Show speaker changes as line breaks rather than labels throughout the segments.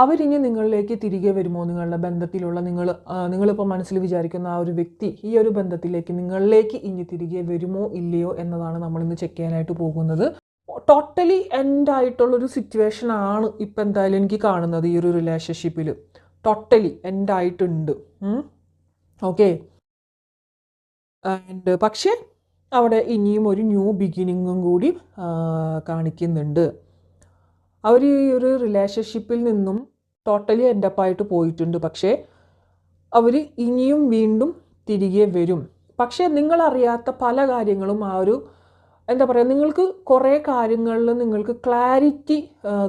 അവരിനി നിങ്ങളിലേക്ക് തിരികെ വരുമോ? നിങ്ങളുടെ ബന്ധത്തിലുള്ള നിങ്ങൾ നിങ്ങളിപ്പോൾ മനസ്സിൽ വിചാരിക്കുന്ന ആ ഒരു വ്യക്തി ഈ ഒരു ബന്ധത്തിലേക്ക് നിങ്ങളിലേക്ക് ഇനി തിരികെ വരുമോ ഇല്ലയോ എന്നതാണ് നമ്മളിന്ന് ചെക്ക് ചെയ്യാനായിട്ട് പോകുന്നത്. ടോട്ടലി എൻഡ് ആയിട്ടുള്ളൊരു സിറ്റുവേഷൻ ആണ് ഇപ്പം എന്തായാലും എനിക്ക് കാണുന്നത് ഈ ഒരു റിലേഷൻഷിപ്പിൽ ടോട്ടലി എൻഡ് ആയിട്ടുണ്ട്. ഓക്കെ ആൻഡ് പക്ഷേ അവിടെ ഇനിയും ഒരു ന്യൂ ബിഗിനിങ്ങും കൂടി കാണിക്കുന്നുണ്ട്. അവർ ഈ ഒരു റിലേഷൻഷിപ്പിൽ നിന്നും ടോട്ടലി എൻഡപ്പായിട്ട് പോയിട്ടുണ്ട്. പക്ഷേ അവർ ഇനിയും വീണ്ടും തിരികെ വരും. പക്ഷേ നിങ്ങളറിയാത്ത പല കാര്യങ്ങളും ആ ഒരു എന്താ പറയുക നിങ്ങൾക്ക് കുറേ കാര്യങ്ങളിൽ നിങ്ങൾക്ക് ക്ലാരിറ്റി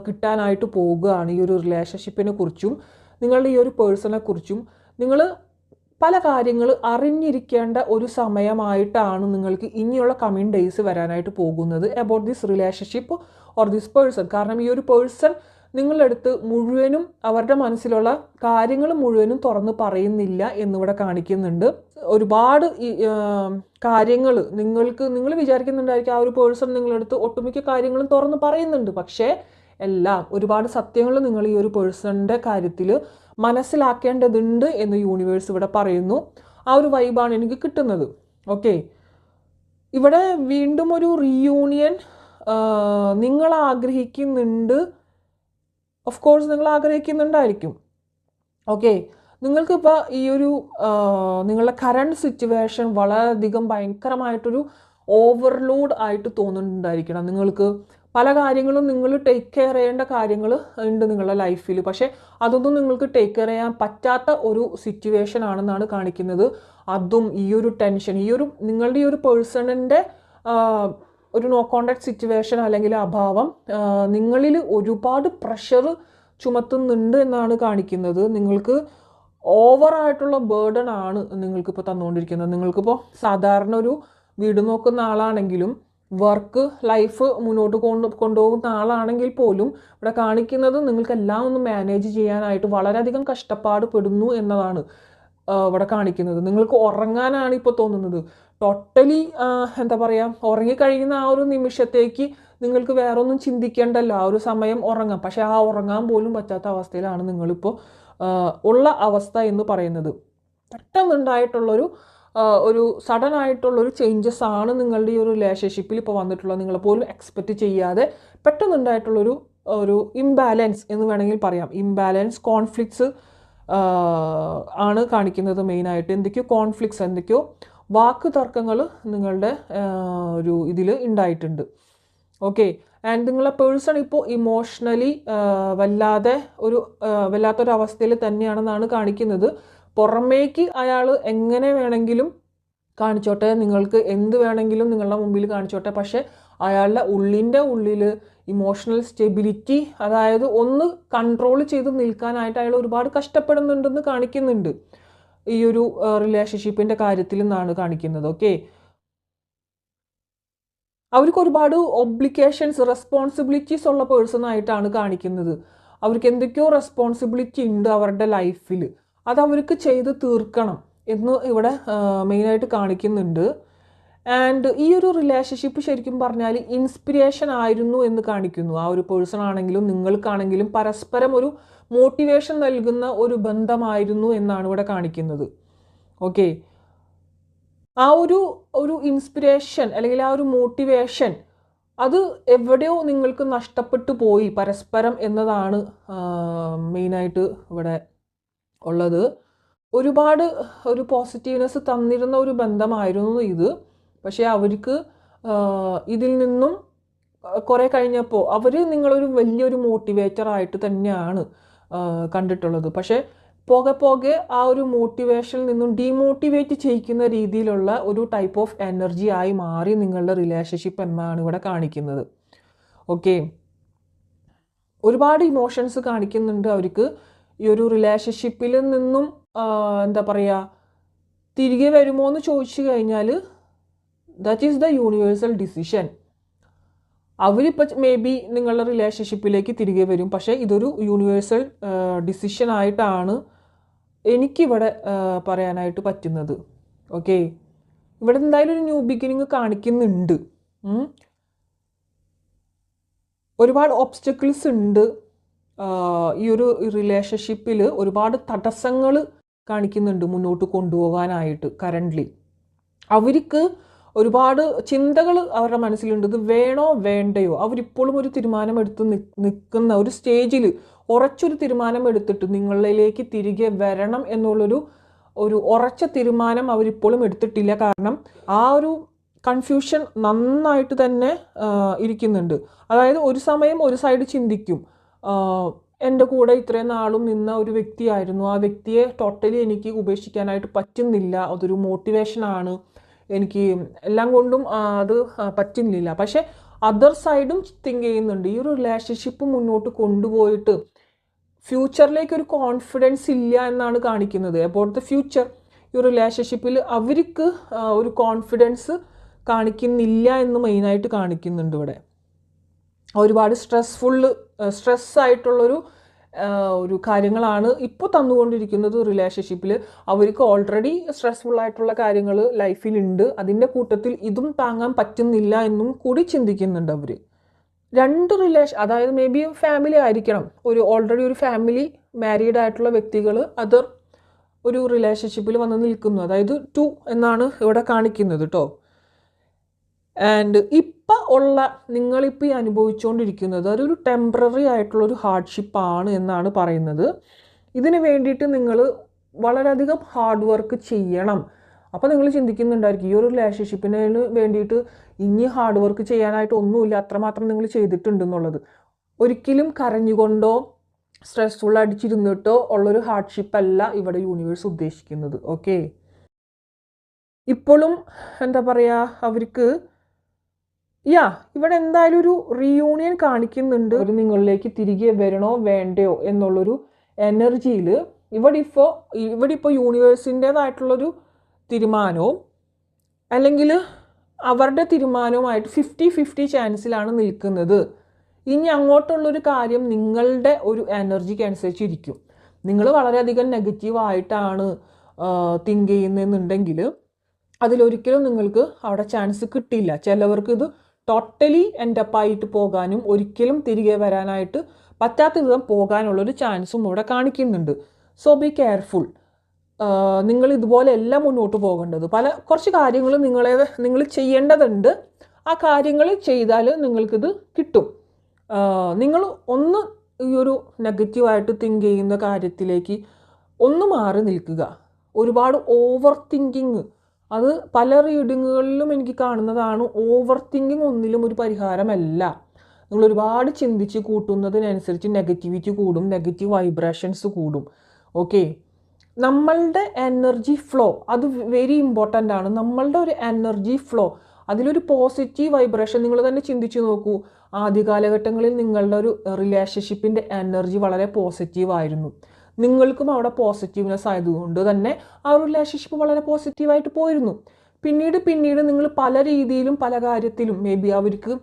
കിട്ടാനായിട്ട് പോവുകയാണ് ഈ ഒരു റിലേഷൻഷിപ്പിനെ കുറിച്ചും നിങ്ങളുടെ ഈ ഒരു പേഴ്സണെ കുറിച്ചും. നിങ്ങൾ പല കാര്യങ്ങൾ അറിഞ്ഞിരിക്കേണ്ട ഒരു സമയമായിട്ടാണ് നിങ്ങൾക്ക് ഇനിയുള്ള കമ്മിങ് ഡേയ്സ് വരാനായിട്ട് പോകുന്നത് about this relationship or this person കാരണം ഈ ഒരു പേഴ്സൺ നിങ്ങളുടെ അടുത്ത് മുഴുവനും അവരുടെ മനസ്സിലുള്ള കാര്യങ്ങൾ മുഴുവനും തുറന്ന് പറയുന്നില്ല എന്നിവിടെ കാണിക്കുന്നുണ്ട്. ഒരുപാട് കാര്യങ്ങൾ നിങ്ങൾക്ക് നിങ്ങൾ വിചാരിക്കുന്നുണ്ടായിരിക്കും ആ ഒരു പേഴ്സൺ നിങ്ങളെടുത്ത് ഒട്ടുമിക്ക കാര്യങ്ങളും തുറന്ന് പറയുന്നുണ്ട്. പക്ഷേ എല്ലാം ഒരുപാട് സത്യങ്ങൾ നിങ്ങൾ ഈ ഒരു പേഴ്സണിന്റെ കാര്യത്തിൽ മനസ്സിലാക്കേണ്ടതുണ്ട് എന്ന് യൂണിവേഴ്സ് ഇവിടെ പറയുന്നു. ആ ഒരു വൈബാണ് എനിക്ക് കിട്ടുന്നത്. ഓക്കെ ഇവിടെ വീണ്ടും ഒരു റീയൂണിയൻ നിങ്ങൾ ആഗ്രഹിക്കുന്നുണ്ട്. ഓഫ് കോഴ്സ് നിങ്ങൾ ആഗ്രഹിക്കുന്നുണ്ടായിരിക്കും. ഓക്കെ നിങ്ങൾക്കിപ്പോൾ ഈ ഒരു നിങ്ങളുടെ കറണ്ട് സിറ്റുവേഷൻ വളരെയധികം ഭയങ്കരമായിട്ടൊരു ഓവർലോഡ് ആയിട്ട് തോന്നുന്നുണ്ടായിരിക്കണം. നിങ്ങൾക്ക് പല കാര്യങ്ങളും നിങ്ങൾ ടേക്ക് കെയർ ചെയ്യേണ്ട കാര്യങ്ങൾ ഉണ്ട് നിങ്ങളുടെ ലൈഫിൽ പക്ഷേ അതൊന്നും നിങ്ങൾക്ക് ടേക്ക് കെയർ ചെയ്യാൻ പറ്റാത്ത ഒരു സിറ്റുവേഷൻ ആണെന്നാണ് കാണിക്കുന്നത്. അതും ഈ ഒരു ടെൻഷൻ ഈ ഒരു നിങ്ങളുടെ ഈ ഒരു പേഴ്സണിന്റെ ഒരു നോ കോണ്ടാക്ട് സിറ്റുവേഷൻ അല്ലെങ്കിൽ അഭാവം നിങ്ങളിൽ ഒരുപാട് പ്രഷർ ചുമത്തുന്നുണ്ട് എന്നാണ് കാണിക്കുന്നത്. നിങ്ങൾക്ക് ഓവറായിട്ടുള്ള ബേർഡൺ ആണ് നിങ്ങൾക്കിപ്പോൾ തന്നുകൊണ്ടിരിക്കുന്നത്. നിങ്ങൾക്കിപ്പോൾ സാധാരണ ഒരു വീട് നോക്കുന്ന ആളാണെങ്കിലും വർക്ക് ലൈഫ് മുന്നോട്ട് കൊണ്ട് കൊണ്ടുപോകുന്ന ആളാണെങ്കിൽ പോലും ഇവിടെ കാണിക്കുന്നത് നിങ്ങൾക്ക് എല്ലാം ഒന്ന് മാനേജ് ചെയ്യാനായിട്ട് വളരെയധികം കഷ്ടപ്പാട് പെടുന്നു എന്നതാണ് ഇവിടെ കാണിക്കുന്നത്. നിങ്ങൾക്ക് ഉറങ്ങാനാണ് ഇപ്പോൾ തോന്നുന്നത്. ടോട്ടലി എന്താ പറയുക ഉറങ്ങിക്കഴിയുന്ന ആ ഒരു നിമിഷത്തേക്ക് നിങ്ങൾക്ക് വേറെ ഒന്നും ചിന്തിക്കേണ്ടല്ലോ. ആ ഒരു സമയം ഉറങ്ങാം. പക്ഷേ ആ ഉറങ്ങാൻ പോലും പറ്റാത്ത അവസ്ഥയിലാണ് നിങ്ങളിപ്പോൾ ഉള്ള അവസ്ഥ എന്ന് പറയുന്നത്. പെട്ടെന്നുണ്ടായിട്ടുള്ളൊരു ഒരു സഡൻ ആയിട്ടുള്ളൊരു ചേഞ്ചസ് ആണ് നിങ്ങളുടെ ഈ ഒരു റിലേഷൻഷിപ്പിൽ ഇപ്പോൾ വന്നിട്ടുള്ളത്. നിങ്ങളെ പോലും എക്സ്പെക്റ്റ് ചെയ്യാതെ പെട്ടെന്നുണ്ടായിട്ടുള്ളൊരു ഒരു ഇംബാലൻസ് എന്ന് വേണമെങ്കിൽ പറയാം. ഇംബാലൻസ് കോൺഫ്ലിക്ട്സ് ആണ് കാണിക്കുന്നത് മെയിനായിട്ട് എന്തൊക്കെയോ കോൺഫ്ലിക്ട്സ് എന്തൊക്കെയോ വാക്ക് തർക്കങ്ങൾ നിങ്ങളുടെ ഒരു ഇതിൽ ഉണ്ടായിട്ടുണ്ട്. ഓക്കെ ആൻഡ് നിങ്ങളെ പേഴ്സൺ ഇപ്പോൾ ഇമോഷണലി വല്ലാതെ ഒരു വല്ലാത്തൊരവസ്ഥയിൽ തന്നെയാണെന്നാണ് കാണിക്കുന്നത്. പുറമേക്ക് അയാൾ എങ്ങനെ വേണമെങ്കിലും കാണിച്ചോട്ടെ നിങ്ങൾക്ക് എന്ത് വേണമെങ്കിലും നിങ്ങളുടെ മുമ്പിൽ കാണിച്ചോട്ടെ പക്ഷേ അയാളുടെ ഉള്ളിന്റെ ഉള്ളിൽ ഇമോഷണൽ സ്റ്റെബിലിറ്റി അതായത് ഒന്ന് കൺട്രോൾ ചെയ്ത് നിൽക്കാനായിട്ട് അയാൾ ഒരുപാട് കഷ്ടപ്പെടുന്നുണ്ടെന്ന് കാണിക്കുന്നുണ്ട്. ഈ ഒരു റിലേഷൻഷിപ്പിന്റെ കാര്യത്തിൽ നിന്നാണ് കാണിക്കുന്നത് ഓക്കെ അവർക്ക് ഒരുപാട് ഒബ്ലിക്കേഷൻസ് റെസ്പോൺസിബിലിറ്റീസ് ഉള്ള പേഴ്സൺ ആയിട്ടാണ് കാണിക്കുന്നത്. അവർക്ക് എന്തൊക്കെയോ റെസ്പോൺസിബിലിറ്റി ഉണ്ട് അവരുടെ ലൈഫിൽ അത് അവർക്ക് ചെയ്ത് തീർക്കണം എന്ന് ഇവിടെ മെയിനായിട്ട് കാണിക്കുന്നുണ്ട്. ആൻഡ് ഈ ഒരു റിലേഷൻഷിപ്പ് ശരിക്കും പറഞ്ഞാൽ ഇൻസ്പിരേഷൻ ആയിരുന്നു എന്ന് കാണിക്കുന്നു. ആ ഒരു പേഴ്സൺ ആണെങ്കിലും നിങ്ങൾക്കാണെങ്കിലും പരസ്പരം ഒരു മോട്ടിവേഷൻ നൽകുന്ന ഒരു ബന്ധമായിരുന്നു എന്നാണ് ഇവിടെ കാണിക്കുന്നത്. ഓക്കെ ആ ഒരു ഒരു ഇൻസ്പിരേഷൻ അല്ലെങ്കിൽ ആ ഒരു മോട്ടിവേഷൻ അത് എവിടെയോ നിങ്ങൾക്ക് നഷ്ടപ്പെട്ടു പോയി പരസ്പരം എന്നതാണ് മെയിനായിട്ട് ഇവിടെ ഉള്ളത്. ഒരുപാട് ഒരു പോസിറ്റീവ്നെസ് തന്നിരുന്ന ഒരു ബന്ധമായിരുന്നു ഇത്. പക്ഷേ അവർക്ക് ഇതിൽ നിന്നും കുറേ കഴിഞ്ഞപ്പോൾ അവർ നിങ്ങളൊരു വലിയൊരു മോട്ടിവേറ്റർ ആയിട്ട് തന്നെയാണ് കണ്ടിട്ടുള്ളത്. പക്ഷേ പോകെ പോകെ ആ ഒരു മോട്ടിവേഷനിൽ നിന്നും ഡീമോട്ടിവേറ്റ് ചെയ്യിക്കുന്ന രീതിയിലുള്ള ഒരു ടൈപ്പ് ഓഫ് എനർജി ആയി മാറി നിങ്ങളുടെ റിലേഷൻഷിപ്പ് എന്നാണ് ഇവിടെ കാണിക്കുന്നത്. ഓക്കെ ഒരുപാട് ഇമോഷൻസ് കാണിക്കുന്നുണ്ട് അവർക്ക്. ഈ ഒരു റിലേഷൻഷിപ്പിൽ നിന്നും എന്താ പറയുക തിരികെ വരുമോ എന്ന് ചോദിച്ചു കഴിഞ്ഞാൽ that is the universal decision അവരിപ്പോൾ മേ ബി നിങ്ങളുടെ റിലേഷൻഷിപ്പിലേക്ക് തിരികെ വരും. പക്ഷേ ഇതൊരു യൂണിവേഴ്സൽ ഡിസിഷൻ ആയിട്ടാണ് എനിക്കിവിടെ പറയാനായിട്ട് പറ്റുന്നത്. ഓക്കെ ഇവിടെ എന്തായാലും ഒരു ന്യൂ ബിഗിനിങ് കാണിക്കുന്നുണ്ട്. ഒരുപാട് ഒബ്സ്റ്റക്കിൾസ് ഉണ്ട്. ഈ ഒരു റിലേഷൻഷിപ്പിൽ ഒരുപാട് തടസ്സങ്ങൾ കാണിക്കുന്നുണ്ട് മുന്നോട്ട് കൊണ്ടുപോകാനായിട്ട് കറന്റ്ലി അവർക്ക് ഒരുപാട് ചിന്തകൾ അവരുടെ മനസ്സിലുണ്ട്. ഇത് വേണോ വേണ്ടയോ? അവരിപ്പോഴും ഒരു തീരുമാനം എടുത്ത് നിൽക്കുന്ന ഒരു സ്റ്റേജിൽ ഉറച്ചൊരു തീരുമാനം എടുത്തിട്ട് നിങ്ങളിലേക്ക് തിരികെ വരണം എന്നുള്ളൊരു ഒരു ഉറച്ച തീരുമാനം അവരിപ്പോഴും എടുത്തിട്ടില്ല. കാരണം ആ ഒരു കൺഫ്യൂഷൻ നന്നായിട്ട് തന്നെ ഇരിക്കുന്നുണ്ട്. അതായത് ഒരു സമയം ഒരു സൈഡ് ചിന്തിക്കും. എന്റെ കൂടെ ഇത്രയും നാളും നിന്ന ഒരു വ്യക്തിയായിരുന്നു. ആ വ്യക്തിയെ ടോട്ടലി എനിക്ക് ഉപേക്ഷിക്കാനായിട്ട് പറ്റുന്നില്ല. അതൊരു മോട്ടിവേഷനാണ് എനിക്ക് എല്ലാം കൊണ്ടും അത് പറ്റുന്നില്ല. പക്ഷേ അതർ സൈഡും തിങ്ക് ചെയ്യുന്നുണ്ട്. ഈ ഒരു റിലേഷൻഷിപ്പ് മുന്നോട്ട് കൊണ്ടുപോയിട്ട് ഫ്യൂച്ചറിലേക്ക് ഒരു കോൺഫിഡൻസ് ഇല്ല എന്നാണ് കാണിക്കുന്നത്. അബൌട്ട് ദ ഫ്യൂച്ചർ ഈ റിലേഷൻഷിപ്പിൽ അവർക്ക് ഒരു കോൺഫിഡൻസ് കാണിക്കുന്നില്ല എന്ന് മെയിനായിട്ട് കാണിക്കുന്നുണ്ട് ഇവിടെ. ഒരുപാട് സ്ട്രെസ്ഫുള്ള് സ്ട്രെസ് ആയിട്ടുള്ളൊരു ഒരു കാര്യങ്ങളാണ് ഇപ്പോൾ തന്നുകൊണ്ടിരിക്കുന്നത് റിലേഷൻഷിപ്പിൽ. അവർക്ക് ഓൾറെഡി സ്ട്രെസ്ഫുൾ ആയിട്ടുള്ള കാര്യങ്ങൾ ലൈഫിലുണ്ട്. അതിന്റെ കൂട്ടത്തിൽ ഇതും താങ്ങാൻ പറ്റുന്നില്ല എന്നും കൂടി ചിന്തിക്കുന്നുണ്ട് അവർ രണ്ട് റിലേഷൻ അതായത് മേ ബി ഫാമിലി ആയിരിക്കണം. ഒരു ഓൾറെഡി ഒരു ഫാമിലി മാരീഡ് ആയിട്ടുള്ള വ്യക്തികൾ അതർ ഒരു റിലേഷൻഷിപ്പിൽ വന്ന് നിൽക്കുന്നു. അതായത് ടു എന്നാണ് ഇവിടെ കാണിക്കുന്നത് കേട്ടോ ആൻഡ് ഇപ്പം ഉള്ള നിങ്ങളിപ്പോൾ ഈ അനുഭവിച്ചുകൊണ്ടിരിക്കുന്നത് അതൊരു ടെമ്പററി ആയിട്ടുള്ളൊരു ഹാർഡ്ഷിപ്പാണ് എന്നാണ് പറയുന്നത്. ഇതിന് വേണ്ടിയിട്ട് നിങ്ങൾ വളരെയധികം ഹാർഡ് വർക്ക് ചെയ്യണം. അപ്പോൾ നിങ്ങൾ ചിന്തിക്കുന്നുണ്ടായിരിക്കും ഈ ഒരു റിലേഷൻഷിപ്പിന് വേണ്ടിയിട്ട് ഇനി ഹാർഡ് വർക്ക് ചെയ്യാനായിട്ട് ഒന്നുമില്ല അത്രമാത്രം നിങ്ങൾ ചെയ്തിട്ടുണ്ടെന്നുള്ളത്. ഒരിക്കലും കരഞ്ഞുകൊണ്ടോ സ്ട്രെസ്ഫുൾ അടിച്ചിരുന്നിട്ടോ ഉള്ളൊരു ഹാർഡ്ഷിപ്പ് അല്ല ഇവിടെ യൂണിവേഴ്സ് ഉദ്ദേശിക്കുന്നത് ഓക്കെ ഇപ്പോഴും എന്താ പറയുക അവർക്ക് യാ ഇവിടെ എന്തായാലും ഒരു റീയൂണിയൻ കാണിക്കുന്നുണ്ട്. ഒരു നിങ്ങളിലേക്ക് തിരികെ വരണോ വേണ്ടയോ എന്നുള്ളൊരു എനർജിയിൽ ഇവിടെ ഇപ്പോൾ ഇവിടെ ഇപ്പോൾ യൂണിവേഴ്സിന്റേതായിട്ടുള്ളൊരു തീരുമാനവും അല്ലെങ്കിൽ അവരുടെ തീരുമാനവുമായിട്ട് ഫിഫ്റ്റി ഫിഫ്റ്റി ചാൻസിലാണ് നിൽക്കുന്നത്. ഇനി അങ്ങോട്ടുള്ളൊരു കാര്യം നിങ്ങളുടെ ഒരു എനർജിക്ക് അനുസരിച്ചിരിക്കും നിങ്ങൾ വളരെയധികം നെഗറ്റീവായിട്ടാണ് തിങ്ക് ചെയ്യുന്നതെന്നുണ്ടെങ്കിൽ അതിലൊരിക്കലും നിങ്ങൾക്ക് അവിടെ ചാൻസ് കിട്ടിയില്ല. ചിലവർക്ക് ഇത് ടോട്ടലി എൻഡപ്പായിട്ട് പോകാനും ഒരിക്കലും തിരികെ വരാനായിട്ട് പറ്റാത്ത വിധം പോകാനുള്ളൊരു ചാൻസും ഇവിടെ കാണിക്കുന്നുണ്ട്. സോ ബി കെയർഫുൾ നിങ്ങൾ ഇതുപോലെ എല്ലാം മുന്നോട്ട് പോകേണ്ടത്. പല കുറച്ച് കാര്യങ്ങൾ നിങ്ങളെ നിങ്ങൾ ചെയ്യേണ്ടതുണ്ട്. ആ കാര്യങ്ങൾ ചെയ്താൽ നിങ്ങൾക്കിത് കിട്ടും. നിങ്ങൾ ഒന്ന് ഈ ഒരു നെഗറ്റീവായിട്ട് തിങ്ക് ചെയ്യുന്ന കാര്യത്തിലേക്ക് ഒന്ന് മാറി നിൽക്കുക. ഒരുപാട് ഓവർ തിങ്കിങ് അത് പല റീഡിങ്ങുകളിലും എനിക്ക് കാണുന്നതാണ്. ഓവർ തിങ്കിങ് ഒന്നിലും ഒരു പരിഹാരമല്ല. നിങ്ങൾ ഒരുപാട് ചിന്തിച്ച് കൂട്ടുന്നതിനനുസരിച്ച് നെഗറ്റിവിറ്റി കൂടും നെഗറ്റീവ് വൈബ്രേഷൻസ് കൂടും. ഓക്കെ നമ്മളുടെ എനർജി ഫ്ലോ അത് വെരി ഇമ്പോർട്ടന്റ് ആണ്. നമ്മളുടെ ഒരു എനർജി ഫ്ലോ അതിലൊരു പോസിറ്റീവ് വൈബ്രേഷൻ നിങ്ങൾ തന്നെ ചിന്തിച്ചു നോക്കൂ. ആദ്യ കാലഘട്ടങ്ങളിൽ നിങ്ങളുടെ ഒരു റിലേഷൻഷിപ്പിന്റെ എനർജി വളരെ പോസിറ്റീവ് ആയിരുന്നു. നിങ്ങൾക്കും അവിടെ പോസിറ്റീവ്നെസ് ആയതുകൊണ്ട് തന്നെ ആ റിലേഷൻഷിപ്പ് വളരെ പോസിറ്റീവായിട്ട് പോയിരുന്നു. പിന്നീട് പിന്നീട് നിങ്ങൾ പല രീതിയിലും പല കാര്യത്തിലും മേ ബി അവർക്ക്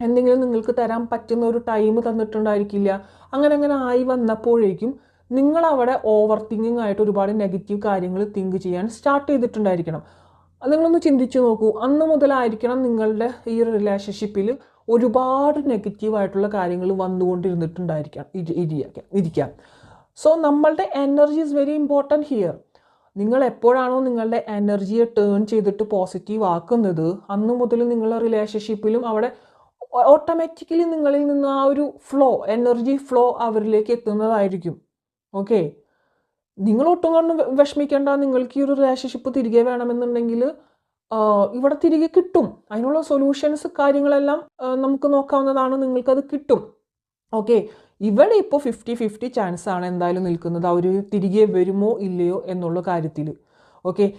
എന്തെങ്കിലും നിങ്ങൾക്ക് തരാൻ പറ്റുന്ന ഒരു ടൈം തന്നിട്ടുണ്ടായിരിക്കില്ല. അങ്ങനെ അങ്ങനെ ആയി വന്നപ്പോഴേക്കും നിങ്ങൾ അവിടെ ഓവർ തിങ്കിങ് ആയിട്ട് ഒരുപാട് നെഗറ്റീവ് കാര്യങ്ങൾ തിങ്ക് ചെയ്യാൻ സ്റ്റാർട്ട് ചെയ്തിട്ടുണ്ടായിരിക്കണം. നിങ്ങളൊന്ന് ചിന്തിച്ചു നോക്കൂ. അന്ന് മുതലായിരിക്കണം നിങ്ങളുടെ ഈ റിലേഷൻഷിപ്പിൽ ഒരുപാട് നെഗറ്റീവായിട്ടുള്ള കാര്യങ്ങൾ വന്നുകൊണ്ടിരുന്നിട്ടുണ്ടായിരിക്കാം. ഇരിക്കാം ഇരിക്കാം. സോ നമ്മളുടെ energy is very important here നിങ്ങൾ എപ്പോഴാണോ നിങ്ങളുടെ എനർജിയെ ടേൺ ചെയ്തിട്ട് പോസിറ്റീവ് ആക്കുന്നത് അന്ന് മുതൽ നിങ്ങളുടെ റിലേഷൻഷിപ്പിലും അവിടെ ഓട്ടോമാറ്റിക്കലി നിങ്ങളിൽ നിന്ന് ആ ഒരു ഫ്ലോ എനർജി ഫ്ലോ അവരിലേക്ക് എത്തുന്നതായിരിക്കും. ഓക്കെ നിങ്ങൾ ഒട്ടും കൊണ്ട് വിഷമിക്കേണ്ട. നിങ്ങൾക്ക് ഈ ഒരു റിലേഷൻഷിപ്പ് തിരികെ വേണമെന്നുണ്ടെങ്കിൽ ഇവിടെ തിരികെ കിട്ടും. അതിനുള്ള സൊല്യൂഷൻസ് കാര്യങ്ങളെല്ലാം നമുക്ക് നോക്കാവുന്നതാണ്. നിങ്ങൾക്കത് കിട്ടും. ഓക്കെ ഇവിടെ ഇപ്പോൾ ഫിഫ്റ്റി ഫിഫ്റ്റി ചാൻസാണ് എന്തായാലും നിൽക്കുന്നത്. അവർ തിരികെ വരുമോ ഇല്ലയോ എന്നുള്ള കാര്യത്തിൽ ഓക്കെ